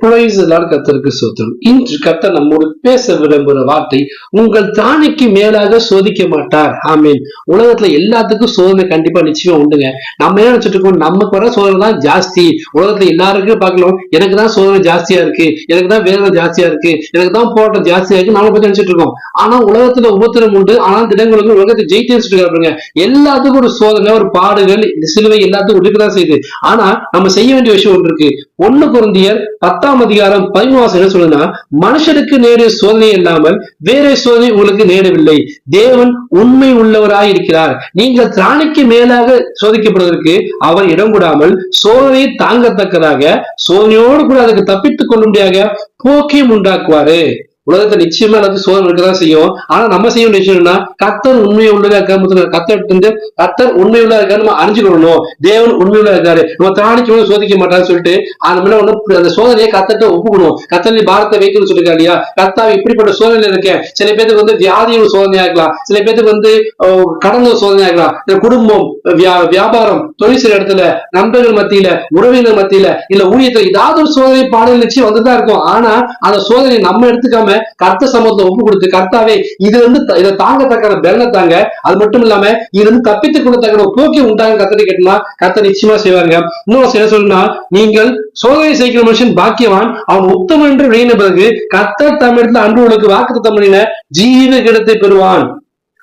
Price கத்தருக்கு சோத்திரம். இன்று கத்த நம்மோடு பேச விரும்புகிற வார்த்தை உங்கள் தானிக்கு மேலாக சோதிக்க மாட்டார். ஆமீன். உலகத்துல எல்லாத்துக்கும் சோதனை கண்டிப்பா நிச்சயம் உண்டுங்க. நம்ம என்ன நினைச்சிட்டு இருக்கோம்? நமக்கு வர சோதனை தான் ஜாஸ்தி. உலகத்துல எல்லாருக்கும் பார்க்கலாம். எனக்கு தான் சோதனை ஜாஸ்தியா இருக்கு. எனக்கு தான் வேதனை ஜாஸ்தியா இருக்கு. எனக்கு தான் போராட்டம் ஜாஸ்தியா இருக்கு நாம பத்தி நினைச்சிட்டு இருக்கோம். ஆனா உலகத்துல உபத்திரம் உண்டு. ஆனா திடங்களுக்கு உலகத்தை ஜெயித்து வச்சுட்டு எல்லாத்துக்கும் ஒரு சோதனை ஒரு பாடுகள் சிலுவை எல்லாத்துக்கும் இருக்கதான் செய்யுது. ஆனா நம்ம செய்ய வேண்டிய விஷயம் ஒன்று இருக்கு. ஒண்ணு குருந்தியர் பத்தாம் பத்தாம் அதிகாரம் பதிமூணாம் என்ன சொல்லுன்னா மனுஷருக்கு நேரிய சோதனை இல்லாமல் வேற சோதனை உங்களுக்கு நேரவில்லை. தேவன் உண்மை உள்ளவராய் இருக்கிறார். நீங்கள் திராணிக்கு மேலாக சோதிக்கப்படுவதற்கு அவர் இடம் கூடாமல் சோதனையை தாங்கத்தக்கதாக சோதனையோடு கூட அதுக்கு தப்பித்துக் கொள்ளும்படியாக போக்கியம் உண்டாக்குவாரு. உலகத்தை நிச்சயமா எல்லாத்தையும் சோதனை இருக்கதான் செய்யும். ஆனா நம்ம செய்ய வேண்டிய விஷயம் என்ன கத்தர் உண்மை உள்ளதா இருக்காரு கத்தர் வந்து கத்தர் உண்மை உள்ளதா இருக்காரு நம்ம அறிஞ்சுக்கணும் தேவன் உண்மை உள்ளதா இருக்காரு. நம்ம திராணிக்கு மேல சோதிக்க மாட்டான்னு சொல்லிட்டு அது மேல ஒண்ணு அந்த சோதனையை கத்தட்ட ஒப்புக்கணும். கத்தனை பாரத்தை வைக்கணும்னு சொல்லிருக்கா இல்லையா? கத்தா இப்படிப்பட்ட சோதனையில இருக்கேன். சில பேருக்கு வந்து வியாதியோட சோதனையா இருக்கலாம். சில பேருக்கு வந்து அஹ், கடந்த சோதனையா இருக்கலாம். இந்த குடும்பம் வியா- வியாபாரம் தொழில் சில இடத்துல நண்பர்கள் மத்தியில உறவினர் மத்தியில இல்ல ஊழியத்துல ஏதாவது ஒரு சோதனை பாடல் நிச்சயம் வந்துதான் இருக்கும். ஆனா அந்த சோதனை நம்ம எடுத்துக்காம கர்த்த சமூகத்தை ஒப்பு கொடுத்து கர்த்தாவே இது வந்து இதை தாங்கத்தக்க பெல்ல தாங்க. அது மட்டும் இல்லாம இது வந்து தப்பித்துக் கொள்ளத்தக்க போக்கி உண்டாங்க கத்தனை கேட்டா கத்த நிச்சயமா செய்வாங்க இன்னொரு என்ன சொல்லுன்னா நீங்கள் சோதனை செய்கிற மனுஷன் பாக்கியவான் அவன் உத்தமன் என்று விளையின பிறகு கர்த்தர் தமிழத்துல அன்புகளுக்கு வாக்கு தமிழின ஜீவ கிடத்தை பெறுவான்.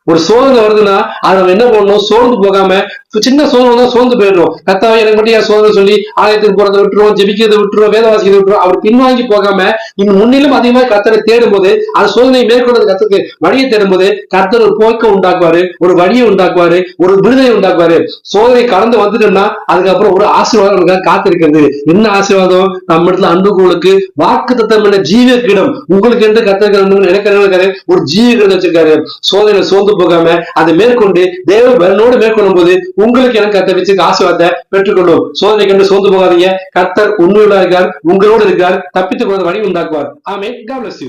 ஒரு சோதனை வருதுன்னா அதை நம்ம என்ன பண்ணணும்? சோர்ந்து போகாம சின்ன சோதனை தான் சோர்ந்து போயிடுறோம் கத்தாவை எனக்கு மட்டும் ஏன் சோதனை சொல்லி ஆலயத்துக்கு போறதை விட்டுருவோம் ஜெபிக்கிறதை விட்டுருவோம் வேத விட்டுரும் விட்டுருவோம் அவர் பின்வாங்கி போகாம இன்னும் முன்னிலும் அதிகமாக கத்தரை தேடும் போது அந்த சோதனையை மேற்கொண்டது கத்தருக்கு வழியை தேடும் போது கத்தர் ஒரு போக்க உண்டாக்குவாரு ஒரு வழியை உண்டாக்குவாரு ஒரு விடுதலை உண்டாக்குவாரு. சோதனை கடந்து வந்துட்டோம்னா அதுக்கப்புறம் ஒரு ஆசீர்வாதம் நமக்காக காத்திருக்கிறது. என்ன ஆசீர்வாதம்? நம்ம இடத்துல அன்புகளுக்கு வாக்கு தத்தம் என்ன ஜீவ கிடம் உங்களுக்கு என்று கத்திருக்கிற எனக்கு ஒரு ஜீவ கிடம் வச்சிருக்காரு. சோதனை சோர்ந்து போகாம அதை மேற்கொண்டு தேவ பலனோடு மேற்கொள்ளும் போது உங்களுக்கு எனக்கு கத்தை வச்சு ஆசீர்வாதத்தை பெற்றுக்கொள்ளும். சோதனை கண்டு சோர்ந்து போகாதீங்க. கர்த்தர் உண்மையுள்ள இருக்கார் உங்களோடு இருக்கார் தப்பித்துக் கொள்ள வழி உண்டாக்குவார். ஆமே God bless